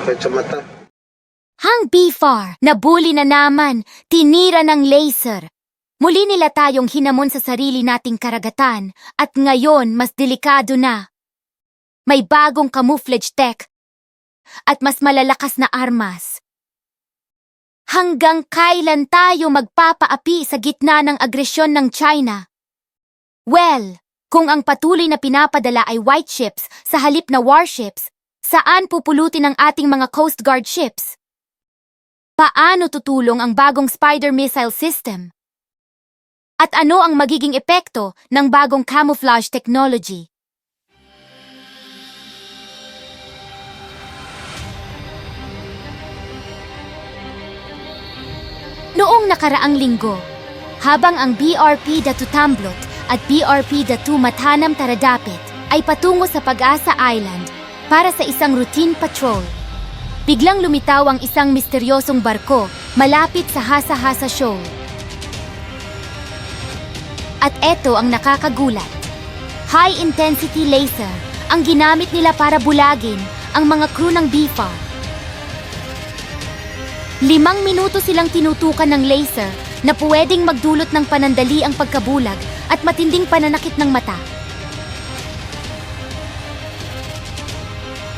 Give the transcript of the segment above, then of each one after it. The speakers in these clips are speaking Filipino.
Sakit sa mata. Hang Bifar, nabuli na naman, tinira ng laser. Muli nila tayong hinamon sa sarili nating karagatan at ngayon mas delikado na. May bagong camouflage tech at mas malalakas na armas. Hanggang kailan tayo magpapaapi sa gitna ng agresyon ng China? Well, kung ang patuloy na pinapadala ay white ships sa halip na warships, saan pupulutin ang ating mga Coast Guard ships? Paano tutulong ang bagong Spider missile system? At ano ang magiging epekto ng bagong camouflage technology? Noong nakaraang linggo, habang ang BRP Datu Tamblot at BRP Datu Matanam Taradapit ay patungo sa Pag-asa Island para sa isang routine patrol, biglang lumitaw ang isang misteryosong barko malapit sa Hasa-Hasa Shoal. At eto ang nakakagulat. High-intensity laser ang ginamit nila para bulagin ang mga crew ng BFAR. Limang minuto silang tinutukan ng laser na pwedeng magdulot ng panandali ang pagkabulag at matinding pananakit ng mata.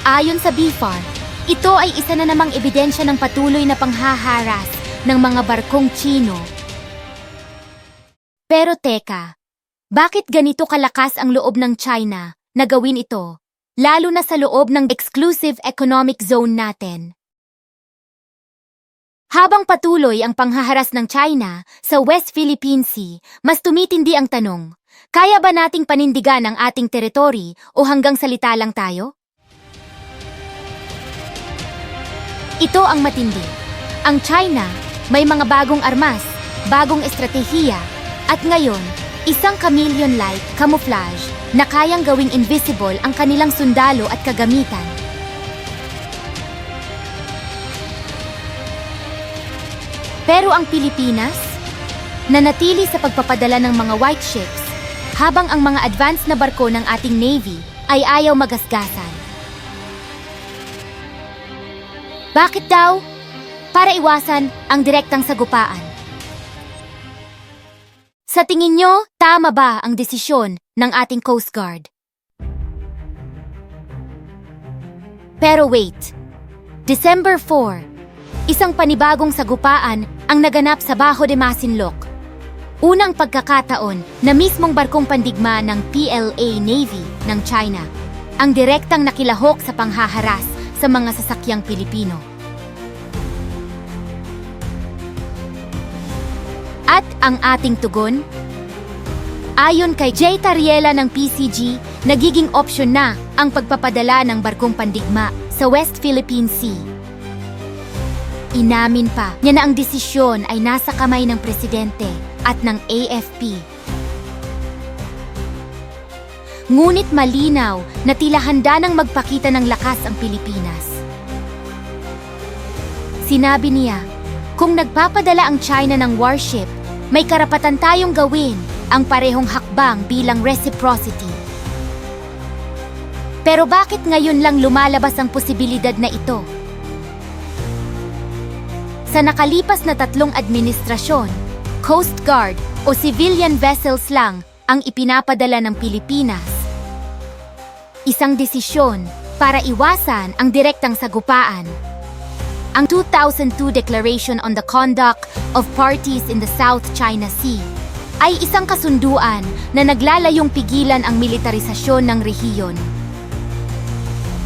Ayon sa BFAR, ito ay isa na namang ebidensya ng patuloy na panghaharas ng mga barkong Chino. Pero teka, bakit ganito kalakas ang loob ng China na gawin ito, lalo na sa loob ng exclusive economic zone natin? Habang patuloy ang panghaharas ng China sa West Philippine Sea, mas tumitindi ang tanong, kaya ba nating panindigan ang ating teritori o hanggang salita lang tayo? Ito ang matindi. Ang China may mga bagong armas, bagong estratehiya, at ngayon, isang chameleon-like camouflage na kayang gawing invisible ang kanilang sundalo at kagamitan. Pero ang Pilipinas, nanatili sa pagpapadala ng mga white ships, habang ang mga advanced na barko ng ating Navy ay ayaw magasgasan. Bakit daw? Para iwasan ang direktang sagupaan. Sa tingin nyo, tama ba ang desisyon ng ating Coast Guard? Pero wait. December 4, isang panibagong sagupaan ang naganap sa Bajo de Masinloc. Unang pagkakataon na mismong barkong pandigma ng PLA Navy ng China ang direktang nakilahok sa panghaharas sa mga sasakyang Pilipino. At ang ating tugon? Ayon kay Jay Tariela ng PCG, nagiging opsyon na ang pagpapadala ng barkong pandigma sa West Philippine Sea. Inamin pa niya na ang desisyon ay nasa kamay ng presidente at ng AFP. Ngunit malinaw na tila handa nang magpakita ng lakas ang Pilipinas. Sinabi niya, kung nagpapadala ang China ng warship, may karapatan tayong gawin ang parehong hakbang bilang reciprocity. Pero bakit ngayon lang lumalabas ang posibilidad na ito? Sa nakalipas na tatlong administrasyon, Coast Guard o civilian vessels lang ang ipinapadala ng Pilipinas. Isang desisyon para iwasan ang direktang sagupaan. Ang 2002 Declaration on the Conduct of Parties in the South China Sea ay isang kasunduan na naglalayong pigilan ang militarisasyon ng rehiyon.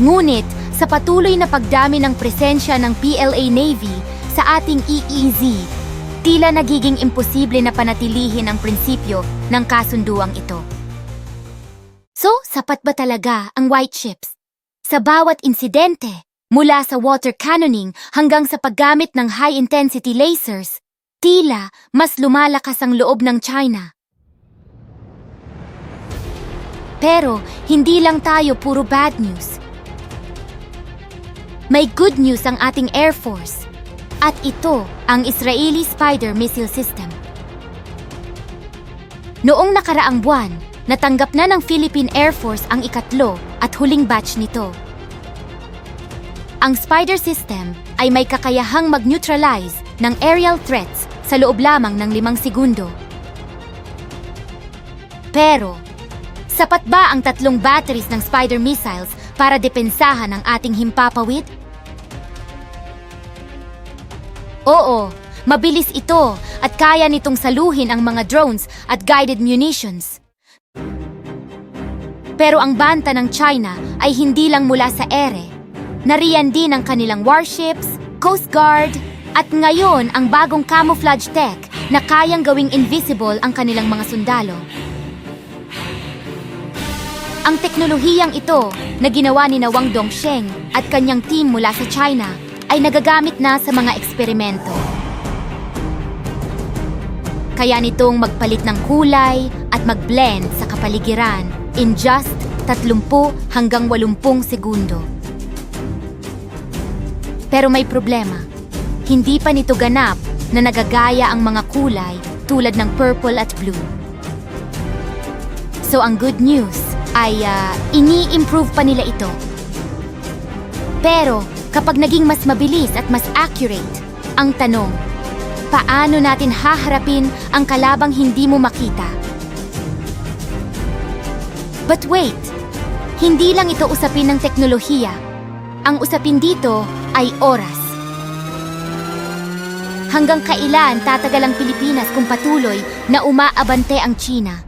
Ngunit sa patuloy na pagdami ng presensya ng PLA Navy sa ating EEZ, tila nagiging imposible na panatilihin ang prinsipyo ng kasunduang ito. Sapat ba talaga ang white ships? Sa bawat insidente, mula sa water cannoning hanggang sa paggamit ng high-intensity lasers, tila mas lumalakas ang loob ng China. Pero hindi lang tayo puro bad news. May good news ang ating Air Force. At ito ang Israeli Spider Missile System. Noong nakaraang buwan, natanggap na ng Philippine Air Force ang ikatlo at huling batch nito. Ang Spider System ay may kakayahang mag-neutralize ng aerial threats sa loob lamang ng limang segundo. Pero, sapat ba ang tatlong batteries ng Spider missiles para depensahan ang ating himpapawid? Oo, mabilis ito at kaya nitong saluhin ang mga drones at guided munitions. Pero ang banta ng China ay hindi lang mula sa ere. Nariyan din ang kanilang warships, Coast Guard, at ngayon ang bagong camouflage tech na kayang gawing invisible ang kanilang mga sundalo. Ang teknolohiyang ito na ginawa ni na Wang Dongsheng at kanyang team mula sa China ay nagagamit na sa mga eksperimento. Kaya nitong magpalit ng kulay at mag-blend sa kapaligiran in just 30 hanggang 80 segundo. Pero may problema. Hindi pa nito ganap na nagagaya ang mga kulay tulad ng purple at blue. So ang good news ay ah, ini-improve pa nila ito. Pero kapag naging mas mabilis at mas accurate, ang tanong, paano natin haharapin ang kalabang hindi mo makita? But wait, hindi lang ito usapin ng teknolohiya. Ang usapin dito ay oras. Hanggang kailan tatagal ang Pilipinas kung patuloy na umaabante ang China?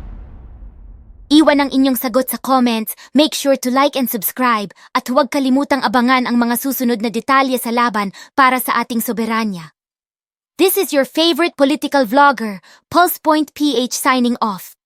Iwan ang inyong sagot sa comments, make sure to like and subscribe, at huwag kalimutang abangan ang mga susunod na detalye sa laban para sa ating soberanya. This is your favorite political vlogger, Pulse Point PH signing off.